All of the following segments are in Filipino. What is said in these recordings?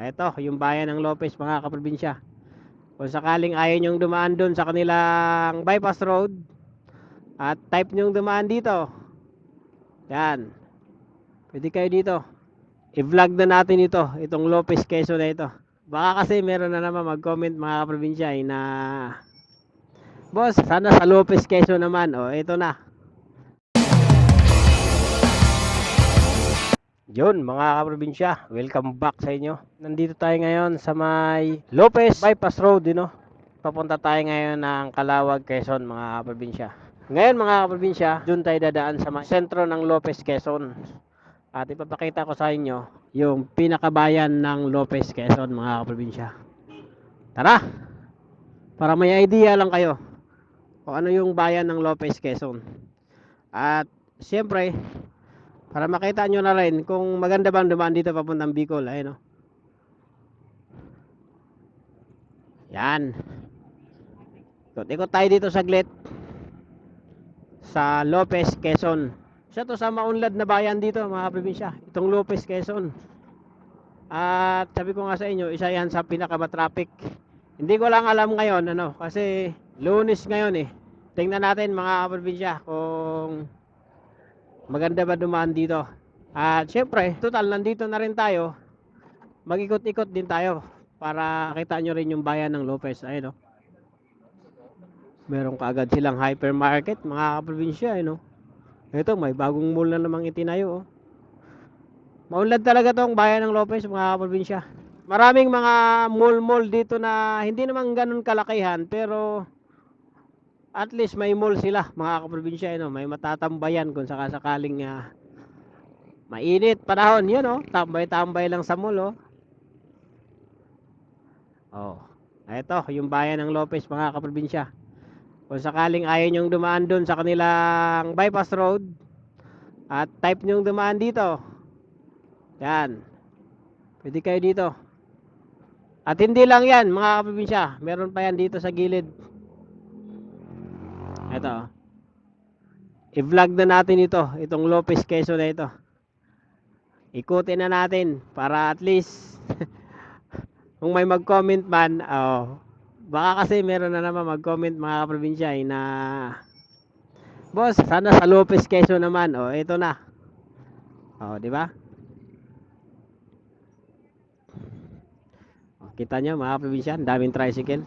Ito, yung bayan ng Lopez, mga kaprobinsya. Kung sakaling ayaw nyong dumaan doon sa kanilang bypass road, at type nyong dumaan dito. Yan. Pwede kayo dito. I-vlog na natin ito, itong Lopez Quezon na ito. Baka kasi meron na naman mag-comment mga kaprobinsya eh, na Boss, sana sa Lopez Quezon naman. O, ito na. Yun, mga kaprobinsya, welcome back sa inyo. Nandito tayo ngayon sa may Lopez Bypass Road, you know? Papunta tayo ngayon ng Calawag, Quezon, mga kaprobinsya. Ngayon, mga kaprobinsya, doon tayo dadaan sa may sentro ng Lopez, Quezon. At ipapakita ko sa inyo yung pinakabayan ng Lopez, Quezon, mga kaprobinsya. Tara! Para may idea lang kayo kung ano yung bayan ng Lopez, Quezon. At siyempre, para makita nyo na rin kung maganda bang dumaan dito papuntang Bicol. Ayun o. Yan. Ikot-ikot tayo dito saglit. Sa Lopez, Quezon. Siya to sa maunlad na bayan dito mga probinsya. Itong Lopez, Quezon. At sabi ko nga sa inyo, isa yan sa pinakamatraffic. Hindi ko lang alam ngayon ano kasi lunes ngayon eh. Tingnan natin mga probinsya kung maganda ba dumaan dito. At syempre, total nandito na rin tayo. Mag-ikot-ikot din tayo para kita nyo rin yung bayan ng Lopez. Ayun o. Meron kaagad silang hypermarket, mga kaprobinsya, ayun o. Ito, may bagong mall na namang itinayo oh. Maunlad talaga tong bayan ng Lopez, mga kaprobinsya. Maraming mga mall-mall dito na hindi naman ganun kalakihan, pero at least may mall sila mga kaprobinsya no? may matatambayan kung sakasakaling uh, mainit panahon. Yun oh tambay-tambay lang sa mall oh. Oh eto yung bayan ng Lopez mga kaprobinsya. Kung sakaling ayaw nyong dumaan doon sa kanilang bypass road at type nyong dumaan dito yan. Pwede kayo dito. At hindi lang yan mga kaprobinsya. Meron pa yan dito sa gilid ito. I-vlog na natin ito. Itong Lopez Quezon na ito. Ikutin na natin para at least kung may mag-comment man, oh, baka kasi meron na naman mag-comment mga kaprobinsya eh, na Boss, sana sa Lopez Quezon naman. Oh, ito na. Oh, di ba? Kita nyo mga kaprobinsya, daming tricycle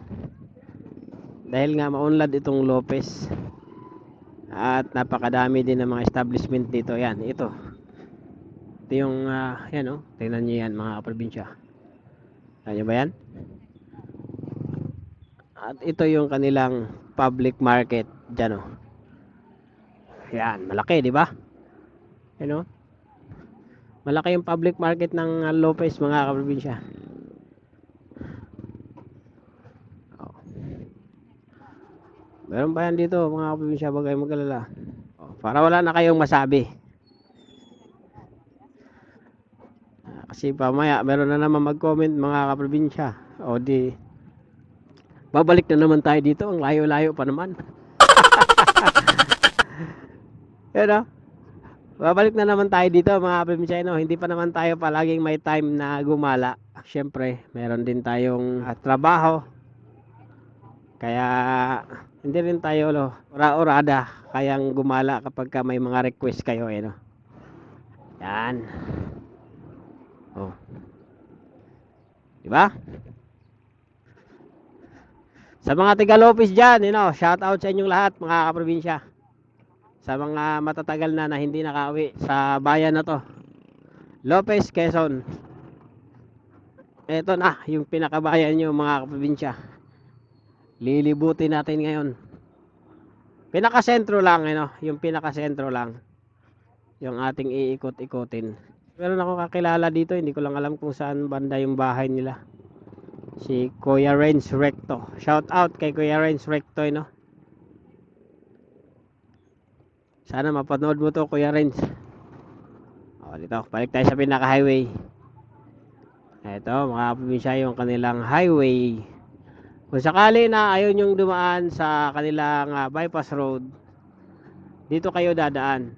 dahil nga maunlad itong Lopez. At napakadami din ng mga establishment dito. Yan ito. Ito yung uh, yan oh. Tingnan nyo yan mga kaprobinsya. Ano ba yan? At ito yung kanilang public market. Dyan oh. Yan malaki di ba? Yan oh. Malaki yung public market ng uh, Lopez mga kaprobinsya Meron pa yan dito mga kaprobinsya bagay magalala. Oh, para wala na kayong masabi. Ah, Kasi pamaya meron na naman mag-comment mga kaprobinsya. O di babalik na naman tayo dito. Ang layo-layo pa naman. Yan o. Babalik na naman tayo dito mga kaprobinsya. No? Hindi pa naman tayo palaging may time na gumala. Siyempre, meron din tayong uh, trabaho. Kaya hindi rin tayo lo, ora-orada kayang gumala kapag ka may mga request kayo eh no. Yan. Oh. Di ba? Sa mga taga Lopez diyan, you know, shout out sa inyong lahat mga kaprobinsya. Sa mga matatagal na na hindi nakauwi sa bayan na to. Lopez, Quezon. Ito na, yung pinakabayan nyo mga kaprobinsya lilibutin natin ngayon. Pinakasentro lang ano, yung pinakasentro lang. Yung ating iikot-ikotin. Meron ako kakilala dito hindi ko lang alam kung saan banda yung bahay nila. Si Kuya Renz Recto. Shout out kay Kuya Renz Recto no? sana mapanood mo to Kuya Renz. O dito. Balik tayo sa pinaka highway ito mga probinsya yung kanilang highway kung sakali na ayaw nyong dumaan sa kanilang uh, bypass road, dito kayo dadaan.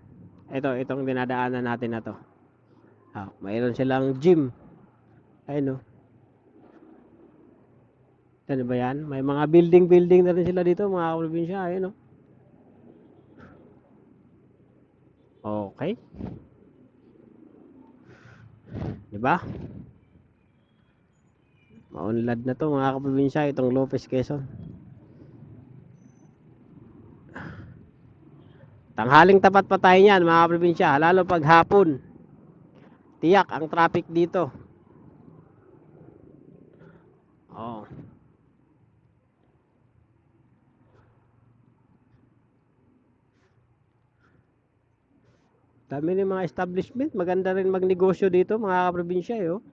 Ito, itong dinadaanan natin na to. Ah, mayroon silang gym. Ayun no. Ano ba yan? May mga building-building na rin sila dito, mga kaprobinsya. Ayun, no? Okay. Di ba? Maunlad na to mga kaprobinsya, itong Lopez Quezon. Tanghaling tapat pa tayo niyan mga kaprobinsya, lalo pag hapon. Tiyak ang traffic dito. Oh. Dami ng mga establishment, maganda rin magnegosyo dito mga kaprobinsya eh, oh.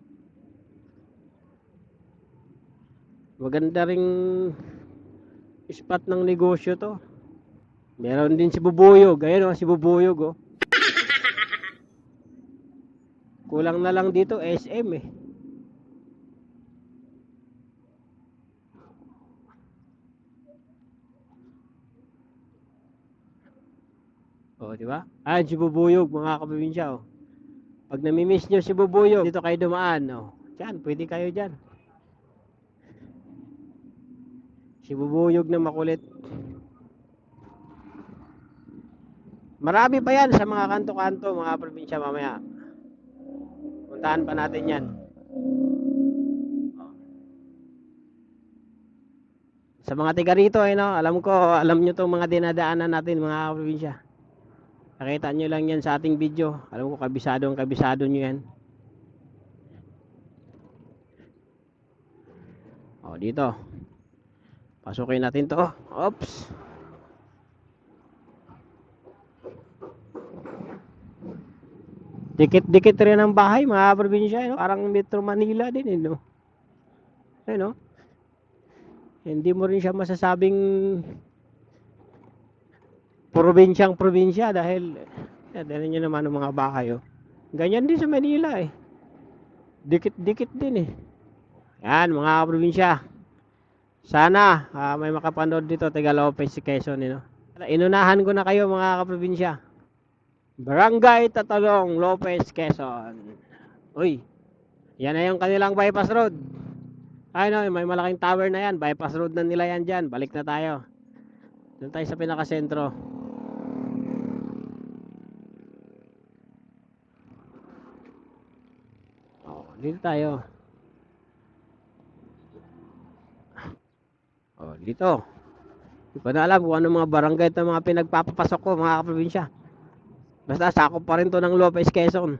Maganda ring spot ng negosyo to. Meron din si Bubuyog, ayun oh, si Bubuyog oh. Kulang na lang dito SM eh. Oh, di ba? Ah, si Bubuyog, mga kaprobinsya, oh. Pag namimiss nyo si Bubuyog, dito kayo dumaan, oh. Diyan, pwede kayo diyan. Si Bubuyog na makulit. Marami pa yan sa mga kanto-kanto, mga probinsya mamaya. Puntahan pa natin yan. Sa mga tiga rito, eh, no? alam ko, alam nyo itong mga dinadaanan natin, mga probinsya. Nakita nyo lang yan sa ating video. Alam ko, kabisado ang kabisado nyo yan. O, dito. Pasukin natin to. Oops. Dikit-dikit rin ang bahay, mga probinsya. No? Parang Metro Manila din, eh, no? Eh, no? Hindi mo rin siya masasabing probinsyang probinsya dahil eh, dahil nyo naman ang mga bahay, oh. Ganyan din sa Manila, eh. Dikit-dikit din, eh. Yan, mga probinsya. Sana ah, may makapanood dito taga Lopez si Quezon eh, no? Inunahan ko na kayo mga kaprobinsya. Barangay Tatalong Lopez Quezon. Uy. Yan na yung kanilang bypass road. Ay no, may malaking tower na yan. Bypass road na nila yan dyan. Balik na tayo. Doon tayo sa pinakasentro. Oh, dito tayo. Oh, dito. Hindi ko na alam kung ano mga barangay ito mga pinagpapapasok ko mga kaprobinsya. Basta sakop pa rin to ng Lopez Quezon.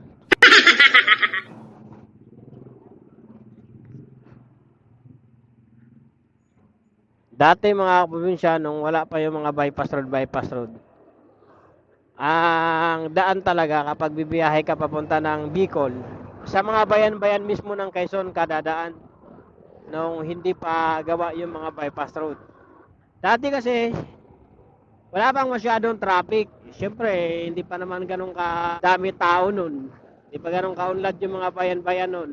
Dati mga kaprobinsya nung wala pa yung mga bypass road, bypass road. Ang daan talaga kapag bibiyahe ka papunta ng Bicol, sa mga bayan-bayan mismo ng Quezon kadadaan nung hindi pa gawa yung mga bypass road. Dati kasi wala pang masyadong traffic. Siyempre, hindi pa naman ganun kadami tao nun. Hindi pa ganun kaunlad yung mga bayan-bayan nun.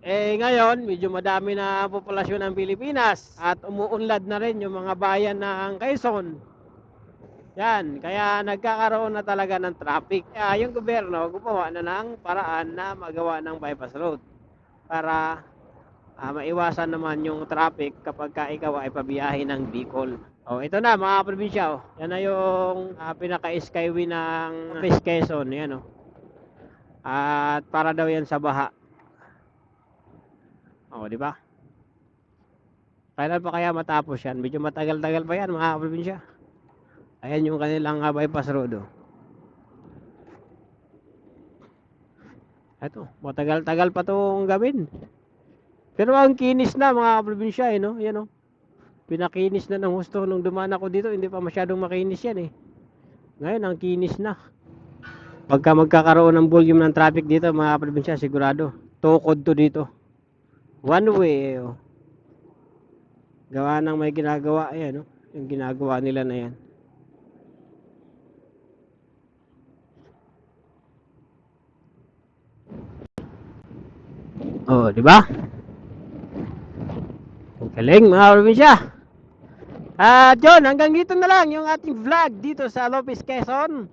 Eh ngayon, medyo madami na populasyon ng Pilipinas at umuunlad na rin yung mga bayan ng Quezon. Yan, kaya nagkakaroon na talaga ng traffic. Kaya yung gobyerno gumawa na ng paraan na magawa ng bypass road para ah, maiwasan naman yung traffic kapag ka ikaw ay pabiyahe ng Bicol. Oh, ito na mga probinsya. Oh. Yan na yung ah, pinaka-skyway ng West Quezon. Yan oh. At para daw yan sa baha. Oh, di ba? Kailan pa kaya matapos yan? Medyo matagal-tagal pa yan mga probinsya. Ayan yung kanilang uh, bypass road. Oh. Ito, matagal-tagal pa itong gawin. Pero ang kinis na mga probinsya eh, no? Yan oh. Pinakinis na ng husto nung dumaan ako dito, hindi pa masyadong makinis yan eh. Ngayon, ang kinis na. Pagka magkakaroon ng volume ng traffic dito, mga probinsya, sigurado. Tukod to dito. One way, eh, oh. Gawa ng may ginagawa, ayan, no? Yung ginagawa nila na yan. Oh, di ba? Galing mga probinsya. At yun, hanggang dito na lang yung ating vlog dito sa Lopez Quezon.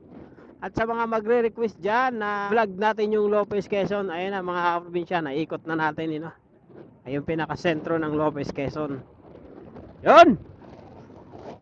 At sa mga magre-request dyan na vlog natin yung Lopez Quezon, ayun na mga probinsya, naikot na natin. You know? ay yung pinakasentro ng Lopez, Quezon. Yun!